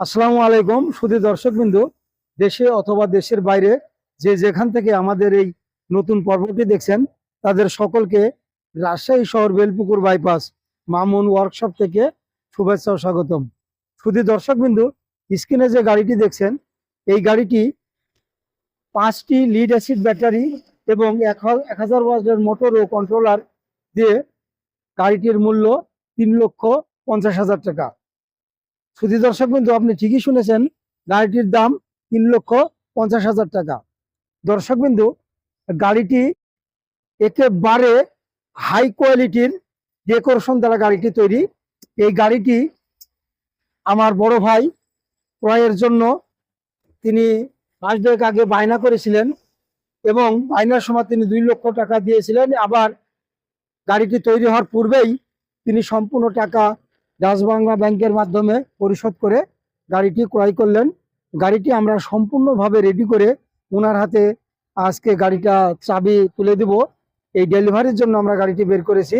আসসালামু আলাইকুম শুধু দর্শকবিন্দু দেশে অথবা দেশের বাইরে যে যেখান থেকে আমাদের এই নতুন পর্বটি দেখছেন, তাদের সকলকে রাজশাহী শহর বেলপুকুর বাইপাস মামুন ওয়ার্কশপ থেকে শুভেচ্ছা ও স্বাগতম। শুধু দর্শকবিন্দু স্ক্রিনে যে গাড়িটি দেখছেন, এই গাড়িটি পাঁচটি লিড অ্যাসিড ব্যাটারি এবং এক হাজার ওয়াটের মোটর ও কন্ট্রোলার দিয়ে গাড়িটির মূল্য তিন লক্ষ পঞ্চাশ হাজার টাকা। শুধু দর্শক কিন্তু আপনি ঠিকই শুনেছেন, গাড়িটির দাম তিন লক্ষ পঞ্চাশ হাজার টাকা। দর্শক বিন্দু গাড়িটি একেবারে হাই কোয়ালিটির ডেকোরেশন দ্বারা গাড়িটি তৈরি। এই গাড়িটি আমার বড় ভাই ক্রয়ের জন্য তিনি পাঁচ ডেক আগে বায়না করেছিলেন এবং বায়নার সময় তিনি দুই লক্ষ টাকা দিয়েছিলেন। আবার গাড়িটি তৈরি হওয়ার পূর্বেই তিনি সম্পূর্ণ টাকা ডাচ বাংলা ব্যাংকের মাধ্যমে পরিশোধ করে গাড়িটি ক্রয় করলেন। গাড়িটি আমরা সম্পূর্ণভাবে রেডি করে ওনার হাতে আজকে গাড়িটা চাবি তুলে দেব। এই ডেলিভারির জন্য আমরা গাড়িটি বের করেছি।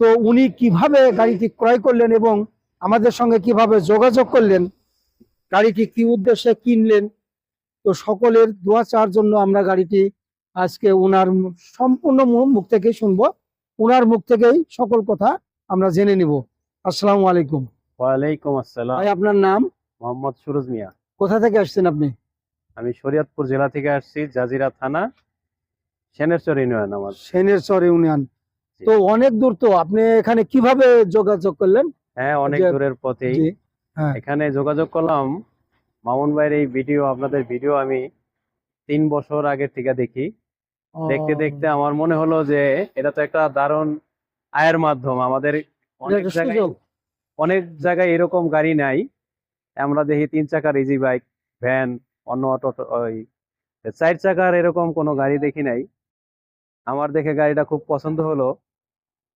তো উনি কীভাবে গাড়িটি ক্রয় করলেন এবং আমাদের সঙ্গে কীভাবে যোগাযোগ করলেন, গাড়িটি কি উদ্দেশ্যে কিনলেন, তো সকলের দোয়া চার জন্য আমরা গাড়িটি আজকে ওনার সম্পূর্ণ মুখ থেকে শুনব। ওনার মুখ থেকেই সকল কথা আমরা জেনে নিব। আসসালামু আলাইকুম। ওয়ালাইকুম আসসালাম। ভাই আপনার নাম? মোহাম্মদ সুরজ মিয়া। কোথা থেকে আসছেন আপনি? আমি শরীয়তপুর জেলা থেকে আসছি জাজিরা থানা সেনেরচর ইউনিয়ন আমার। সেনের চর ইউনিয়ন তো অনেক দূর তো আপনি এখানে কীভাবে যোগাযোগ করলেন? হ্যাঁ অনেক দূরের পথেই হ্যাঁ। এখানে যোগাযোগ করলাম মামুন ভাইয়ের এই ভিডিও আপনাদের ভিডিও আমি তিন বছর আগের থেকে দেখি। দেখতে দেখতে আমার মনে হলো যে এটা তো একটা দারুণ আয়ের মাধ্যম। আমাদের অনেক জায়গায় অনেক জায়গায় এরকম গাড়ি নাই। আমরা দেখি তিন চাকার ইজি বাইক ভ্যান অন্য অটো ওই চার চাকার এরকম কোনো গাড়ি দেখি নাই। আমার দেখে গাড়িটা খুব পছন্দ হলো।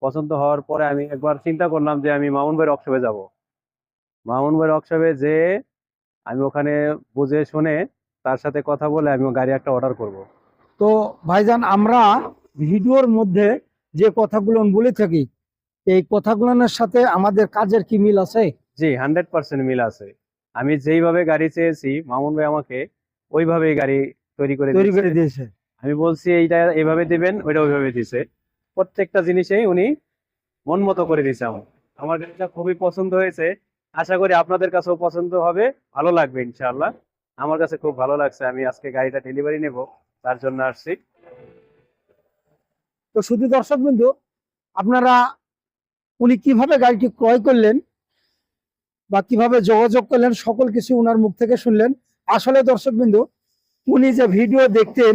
পছন্দ হওয়ার পরে আমি একবার চিন্তা করলাম যে আমি মামুন ভাইয়ের ওয়ার্কশপে যাব। মামুন ভাইয়ের ওয়ার্কশপে যে আমি ওখানে বুঝে শুনে তার সাথে কথা বলে আমি গাড়ি একটা অর্ডার করব। তো ভাইজান আমরা ভিডিওর মধ্যে যে কথাগুলো বলে থাকি এই কথাগুলোর সাথে আমাদের কাজের কি মিল আছে? জি হান্ড্রেড পার্সেন্ট মিল আছে। আমি যেইভাবে গাড়ি চেয়েছি মামুন ভাই আমাকে ওইভাবেই গাড়ি তৈরি করে তৈরি দিয়েছে। করে দিয়েছে। আমি বলছি এইটা এভাবে দিবেন ওইটা ওইভাবে দিছে। প্রত্যেকটা জিনিসেই উনি মন মতো করে দিছে আমার আমার গাড়িটা খুবই পছন্দ হয়েছে। আশা করি আপনাদের কাছেও পছন্দ হবে। ভালো লাগবে ইনশাআল্লাহ। আমার কাছে খুব ভালো লাগছে। আমি আজকে গাড়িটা ডেলিভারি নেব তার জন্য আসছি। তো শুধু দর্শক বিন্দু আপনারা উনি কীভাবে গাড়িটি ক্রয় করলেন বা কীভাবে যোগাযোগ করলেন, সকল কিছু উনার মুখ থেকে শুনলেন। আসলে দর্শক বিন্দু উনি যে ভিডিও দেখতেন,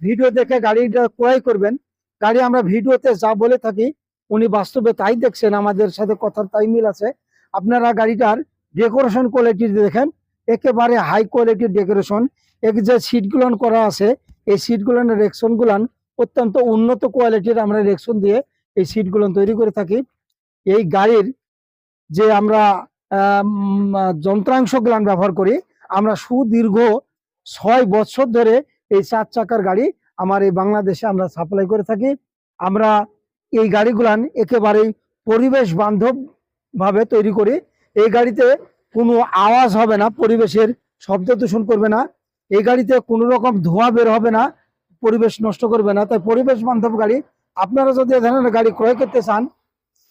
ভিডিও দেখে গাড়িটা ক্রয় করবেন, গাড়ি আমরা ভিডিওতে যা বলে থাকি, উনি বাস্তবে তাই দেখছেন, আমাদের সাথে কথার তাই মিল আছে। আপনারা গাড়িটার ডেকোরেশন কোয়ালিটি দেখেন, একেবারে হাই কোয়ালিটির ডেকোরেশন। এক যে সিটগুলান করা আছে, এই সিটগুলান রেকশনগুলান অত্যন্ত উন্নত কোয়ালিটির আমরা রেকশন দিয়ে এই সিটগুলো তৈরি করে থাকি। এই গাড়ির যে আমরা যন্ত্রাংশ যন্ত্রাংশগুলো ব্যবহার করি, আমরা সুদীর্ঘ ছয় বছর ধরে এই চার চাকার গাড়ি আমার এই বাংলাদেশে আমরা সাপ্লাই করে থাকি। আমরা এই গাড়িগুলান একেবারেই পরিবেশ বান্ধব ভাবে তৈরি করি। এই গাড়িতে কোনো আওয়াজ হবে না, পরিবেশের শব্দ দূষণ করবে না। এই গাড়িতে কোনো রকম ধোঁয়া বের হবে না, পরিবেশ নষ্ট করবে না। তাই পরিবেশ বান্ধব গাড়ি, আপনারা যদি এ ধরনের গাড়ি ক্রয় করতে চান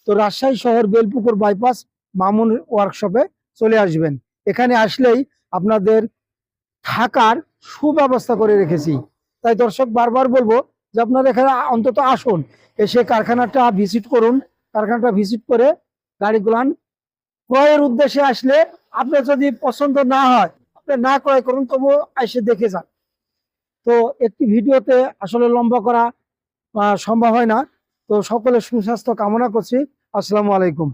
তো রাজশাহী শহর বেলপুকুর বাইপাস মামুন ওয়ার্কশপে চলে আসবেন। এখানে আসলেই আপনাদের থাকার সুব্যবস্থা করে রেখেছি। তাই দর্শক, বারবার বলব যে আপনারা এখানে অন্তত আসুন, এসে কারখানাটা ভিজিট করুন। কারখানাটা ভিজিট করে গাড়িগুলান ক্রয়ের উদ্দেশ্যে আসলে আপনার যদি পছন্দ না হয়, আপনি না ক্রয় করুন, তবুও এসে দেখে যান। তো একটি ভিডিওতে আসলে লম্বা করা সম্ভব হয় না। তো সকলের সুস্বাস্থ্য কামনা করছি। আসসালামু আলাইকুম।